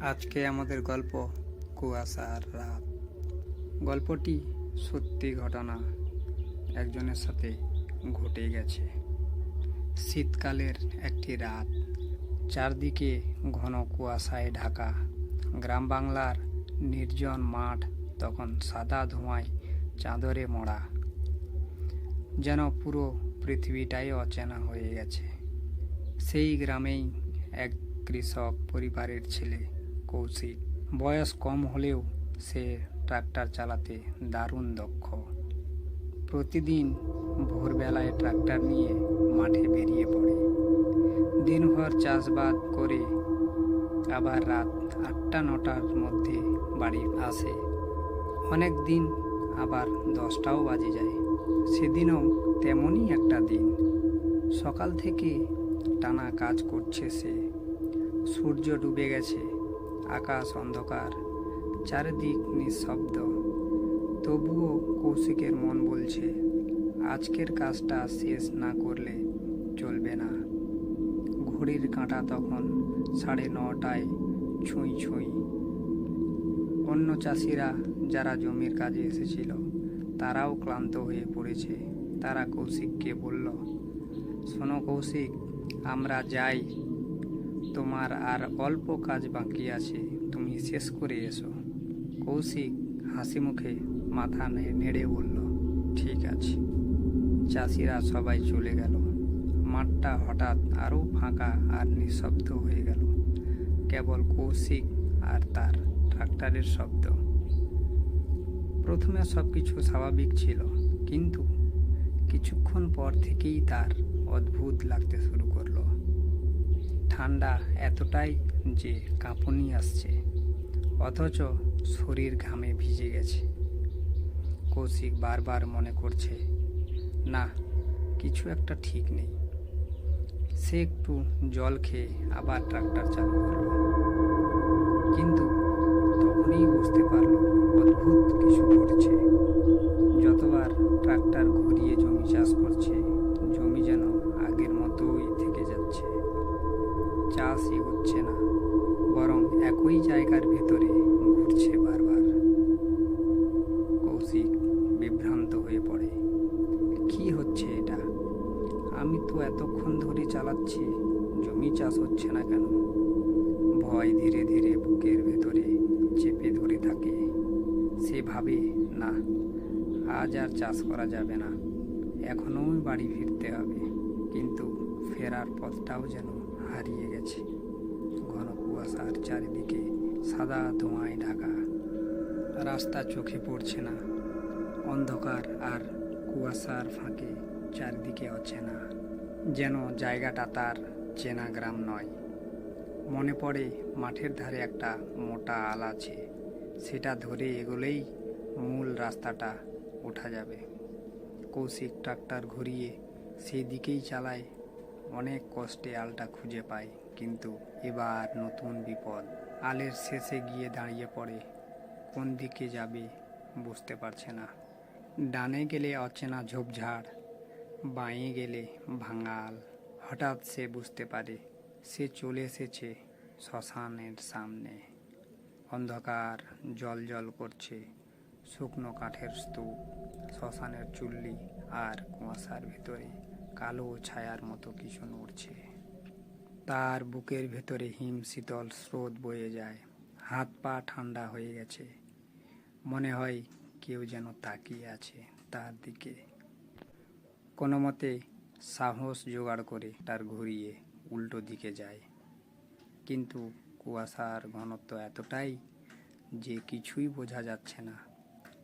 আজকে আমাদের গল্প কুয়াশার রাত। গল্পটি সত্যি ঘটনা একজনের সাথে ঘটে গেছে। শীতকালের একটি রাত, চারদিকে ঘন কুয়াশায় ঢাকা। গ্রাম বাংলার নির্জন মাঠ তখন সাদা ধোঁয়ায় চাদরে মোড়া। যেন পুরো পৃথিবীটাই অচেনা হয়ে গেছে। সেই গ্রামেই এক কৃষক পরিবারের ছেলে কৌশিক। বয়স কম হলেও সে ট্রাক্টর চালাতে দারুণ দক্ষ। প্রতিদিন ভোরবেলায় ট্রাক্টর নিয়ে মাঠে বেরিয়ে পড়ে। দিনভর চাষবাদ করে আবার রাত আটটা, নটার মধ্যে বাড়ি আসে। অনেক দিন আবার দশটাও বাজে যায়। সেদিনও তেমনই একটা দিন। সকাল থেকে টানা কাজ করছে সে। সূর্য ডুবে গেছে। আকাশ অন্ধকার, চারিদিক নিঃশব্দ। তবুও কৌশিকের মন বলছে, আজকের কাজটা শেষ না করলে চলবে না। ঘড়ির কাঁটা তখন সাড়ে নটায় ছুঁই ছুঁই। অন্য চাষিরা যারা জমির কাজে এসেছিল, তারাও ক্লান্ত হয়ে পড়েছে। তারা কৌশিককে বলল, শোনো কৌশিক, আমরা যাই। তোমার আর অল্প কাজ বাকি আছে। তুমি শেষ করে এসো। কৌশিক হাসি মুখে মাথা নেড়ে বলল, ঠিক আছে। চাষিরা সবাই চলে গেল। মাঠটা হঠাৎ আরও ফাঁকা আর নিঃশব্দ হয়ে গেল। কেবল কৌশিক আর তার ট্রাক্টরের শব্দ। প্রথমে সব কিছু স্বাভাবিক ছিল, কিন্তু কিছুক্ষণ পর থেকেই তার অদ্ভুত লাগতে শুরু করল। ঠান্ডা এতটাই যে কাঁপুনি আসছে, অথচ শরীর ঘামে ভিজে গেছে। কৌশিক বারবার মনে করছে, না, কিছু একটা ঠিক নেই। সে একটু জল খেয়ে আবার ট্রাক্টর চালু চাষ এগোচ্ছে না, বরং একই জায়গার ভেতরে ঘুরছে বারবার। কৌশিক বিভ্রান্ত হয়ে পড়ে। কি হচ্ছে এটা? আমি তো এতক্ষণ ধরে চালাচ্ছি, জমি চাষ হচ্ছে না কেন? ভয় ধীরে ধীরে বুকের ভেতরে চেপে ধরে থাকে। সে ভাবে না, আজ আর চাষ করা যাবে না। এখনও বাড়ি ফিরতে হবে, কিন্তু ফেরার পথটাও যেন হারিয়ে গেছে। ঘন কুয়াশার চারিদিকে সাদা ধোঁয়ায় ঢাকা। রাস্তা চোখে পড়ছে না। অন্ধকার আর কুয়াশার ফাঁকে চারিদিকে অচেনা। যেন জায়গাটা তার চেনা গ্রাম নয়। মনে পড়ে মাঠের ধারে একটা মোটা আল আছে। সেটা ধরে এগোলেই মূল রাস্তাটা ওঠা যাবে। কৌশিক ট্রাক্টর ঘুরিয়ে সেই দিকেই চালায় অনেক কষ্টে আলটা খুঁজে পায় কিন্তু এবার নতুন বিপদ। আলের শেষে গিয়ে দাঁড়িয়ে পড়ে, কোন দিকে যাবে বুঝতে পারছে না। ডানে গেলে অচেনা ঝোপঝাড়, বাঁয়ে গেলে ভাঙাল হঠাৎ সে বুঝতে পারে, সে চলে এসেছে শ্মশানের সামনে। অন্ধকার জল জল করছে, শুকনো কাঠের স্তূপ, শ্মশানের চুল্লি আর কুয়াশার ভিতরে। কালো ছায়ার মতো কিছু নড়ছে। তার বুকের ভেতরে হিম শীতল স্রোত বয়ে যায়। হাত পা ঠান্ডা হয়ে গেছে। মনে হয় কেউ যেন তাকিয়ে আছে তার দিকে। কোনো মতে সাহস জোগাড় করে তার ঘুরিয়ে উল্টো দিকে যায়। কিন্তু কুয়াশার ঘনত্ব এতটাই যে কিছুই বোঝা যাচ্ছে না।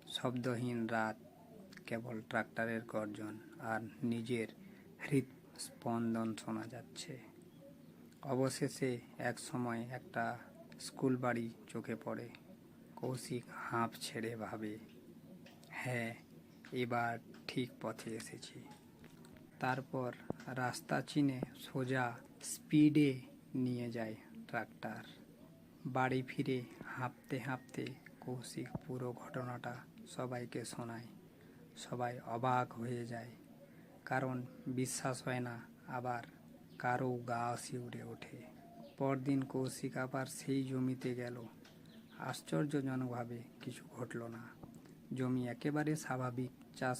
শব্দহীন রাত কেবল ট্রাক্টরের গর্জন আর নিজের হৃদ স্পন্দন শোনা যাচ্ছে। অবশেষে এক সময় একটা স্কুল বাড়ি চোখে পড়ে। কৌশিক হাঁপ ছেড়ে ভাবে হ্যাঁ এবার ঠিক পথে এসেছি। তারপর রাস্তা চিনে সোজা স্পিডে নিয়ে যায় ট্রাক্টর। বাড়ি ফিরে হাঁপতে হাঁপতে কৌশিক পুরো ঘটনাটা সবাইকে শোনায়। সবাই অবাক হয়ে যায়। কারণ বিশ্বাস হয় না, আবার কারও গা শিউরে ওঠে। পরদিন কৌশিক আবার সেই জমিতে গেল। আশ্চর্যজনকভাবে কিছু ঘটল না। জমি একেবারে স্বাভাবিক, চাষ